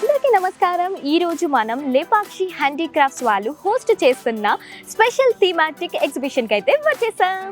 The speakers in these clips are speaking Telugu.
అందరికీ నమస్కారం. ఈ రోజు మనం లేపాక్షి హ్యాండీక్రాఫ్ట్స్ వాళ్ళు హోస్ట్ చేస్తున్న స్పెషల్ థీమాటిక్ ఎగ్జిబిషన్కి అయితే వచ్చేసాం.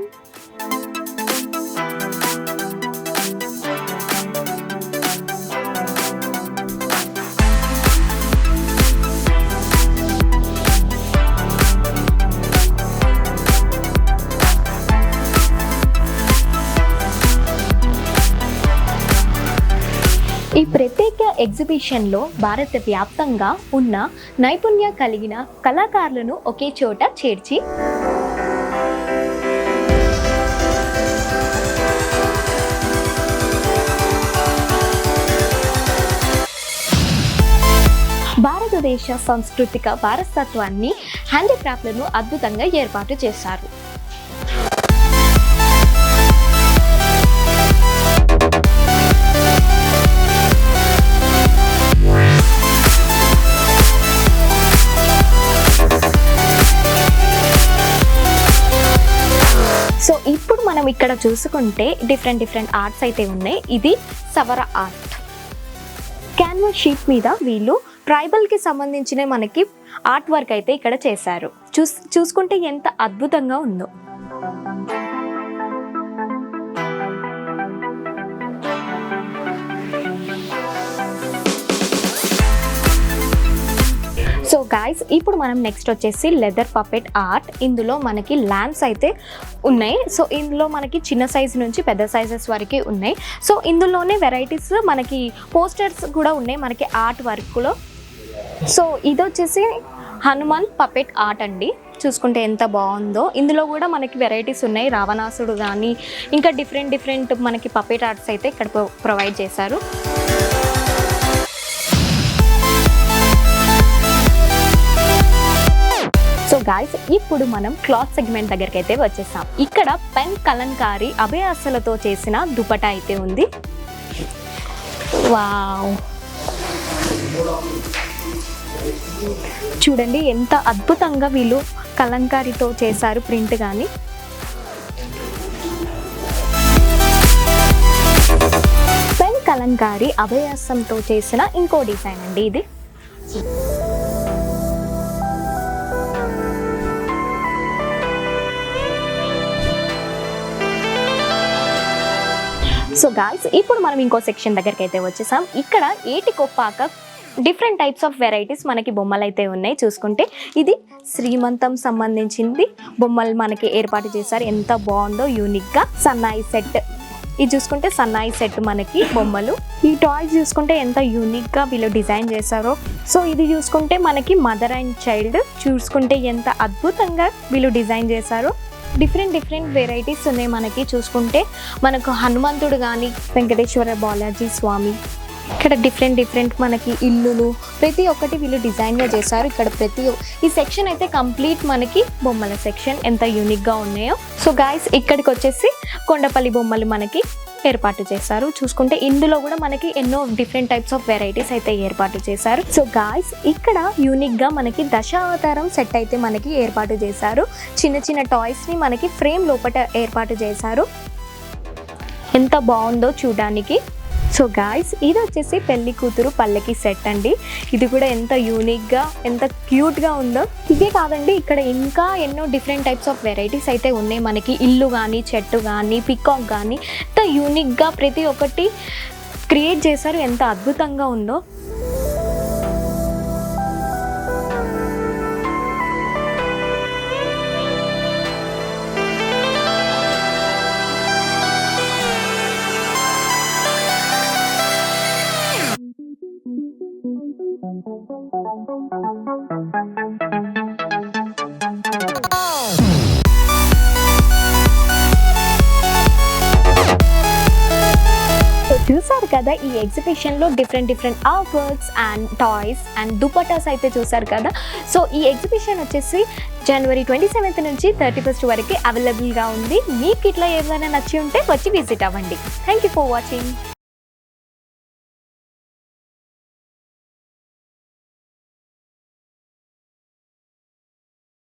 ఈ ప్రత్యేక ఎగ్జిబిషన్లో భారత వ్యాప్తంగా ఉన్న నైపుణ్య కలిగిన కళాకారులను ఒకే చోట చేర్చి భారతదేశ సాంస్కృతిక వారసత్వాన్ని హ్యాండీక్రాఫ్ట్లను అద్భుతంగా ఏర్పాటు చేశారు. ఇక్కడ చూసుకుంటే డిఫరెంట్ డిఫరెంట్ ఆర్ట్స్ అయితే ఉన్నాయి. ఇది సవర ఆర్ట్ క్యాన్వాస్ షీట్ మీద వీళ్ళు ట్రైబల్కి సంబంధించిన మనకి ఆర్ట్ వర్క్ అయితే ఇక్కడ చేశారు. చూస్ చూసుకుంటే ఎంత అద్భుతంగా ఉందో. గాయస్ ఇప్పుడు మనం నెక్స్ట్ వచ్చేసి లెదర్ పపెట్ ఆర్ట్ ఇందులో మనకి ల్యాంప్స్ అయితే ఉన్నాయి. సో ఇందులో మనకి చిన్న సైజ్ నుంచి పెద్ద సైజెస్ వరకు ఉన్నాయి. సో ఇందులోనే వెరైటీస్ మనకి పోస్టర్స్ కూడా ఉన్నాయి మనకి ఆర్ట్ వర్క్లో సో ఇది వచ్చేసి హనుమాన్ పపెట్ ఆర్ట్ అండి. చూసుకుంటే ఎంత బాగుందో. ఇందులో కూడా మనకి వెరైటీస్ ఉన్నాయి. రావణాసుడు కానీ ఇంకా డిఫరెంట్ డిఫరెంట్ మనకి పపెట్ ఆర్ట్స్ అయితే ఇక్కడ ప్రొవైడ్ చేశారు. గాయస్ ఇప్పుడు మనం క్లాత్ సెగ్మెంట్ దగ్గరికి అయితే వచ్చేసాం. ఇక్కడ పెన్ కలంకారీ అభయాసలతో చేసిన దుపటా అయితే ఉంది. వావ్. చూడండి ఎంత అద్భుతంగా వీళ్ళు కలంకారీతో చేశారు ప్రింట్ కానీ పెన్ కలంకారీ అభయాసంతో చేసిన ఇంకో డిజైన్ అండి ఇది. సో గాయస్ ఇప్పుడు మనం ఇంకో సెక్షన్ దగ్గరికి అయితే వచ్చేసాం. ఇక్కడ Etikoppaka different types of varieties మనకి బొమ్మలు అయితే ఉన్నాయి. చూసుకుంటే ఇది శ్రీమంతం సంబంధించింది. బొమ్మలు మనకి ఏర్పాటు చేశారు. ఎంత బాగుందో యూనిక్గా సన్నాయి సెట్ ఇది చూసుకుంటే సన్నాయి సెట్ మనకి బొమ్మలు. ఈ టాయ్స్ చూసుకుంటే ఎంత యూనిక్గా వీళ్ళు డిజైన్ చేశారో. సో ఇది చూసుకుంటే మనకి మదర్ అండ్ చైల్డ్ చూసుకుంటే ఎంత అద్భుతంగా వీళ్ళు డిజైన్ చేశారో. డిఫరెంట్ డిఫరెంట్ వెరైటీస్ ఉన్నాయి మనకి. చూసుకుంటే మనకు హనుమంతుడు కానీ వెంకటేశ్వర బాలాజీ స్వామి. ఇక్కడ డిఫరెంట్ డిఫరెంట్ మనకి ఇల్లులు. ప్రతి ఒక్కటి వీళ్ళు డిజైన్గా చేశారు. ఇక్కడ ప్రతి ఈ సెక్షన్ అయితే కంప్లీట్ మనకి బొమ్మల సెక్షన్ ఎంత యూనిక్గా ఉన్నాయో. సో గాయస్ ఇక్కడికి వచ్చేసి కొండపల్లి బొమ్మలు మనకి ఏర్పాటు చేశారు. చూసుకుంటే ఇందులో కూడా మనకి ఎన్నో డిఫరెంట్ టైప్స్ ఆఫ్ వెరైటీస్ అయితే ఏర్పాటు చేశారు. సో గాయస్ ఇక్కడ యూనిక్గా మనకి దశావతారం సెట్ అయితే మనకి ఏర్పాటు చేశారు. చిన్న చిన్న టాయ్స్ని మనకి ఫ్రేమ్ లోపల ఏర్పాటు చేశారు. ఎంత బాగుందో చూడడానికి. సో గాయస్ ఇది వచ్చేసి పెళ్ళి కూతురు పల్లకి సెట్ అండి. ఇది కూడా ఎంత యూనిక్గా ఎంత క్యూట్గా ఉందో. ఇదే కాదండి ఇక్కడ ఇంకా ఎన్నో డిఫరెంట్ టైప్స్ ఆఫ్ వెరైటీస్ అయితే ఉన్నాయి. మనకి ఇల్లు కానీ చెట్టు కానీ పికాక్ కానీ ఎంత యూనిక్గా ప్రతి ఒక్కటి క్రియేట్ చేశారు ఎంత అద్భుతంగా ఉందో. చూసారు కదా ఈ ఎగ్జిబిషన్లో different different art works and toys and dupattas అయితే చూసారు కదా. సో ఈ ఎగ్జిబిషన్ వచ్చేసి జనవరి ట్వంటీ సెవెంత్ నుంచి థర్టీ ఫస్ట్ వరకు అవైలబుల్గా ఉంది. మీకు ఇట్లా ఏమైనా నచ్చి ఉంటే వచ్చి విజిట్ అవ్వండి. Thank you for watching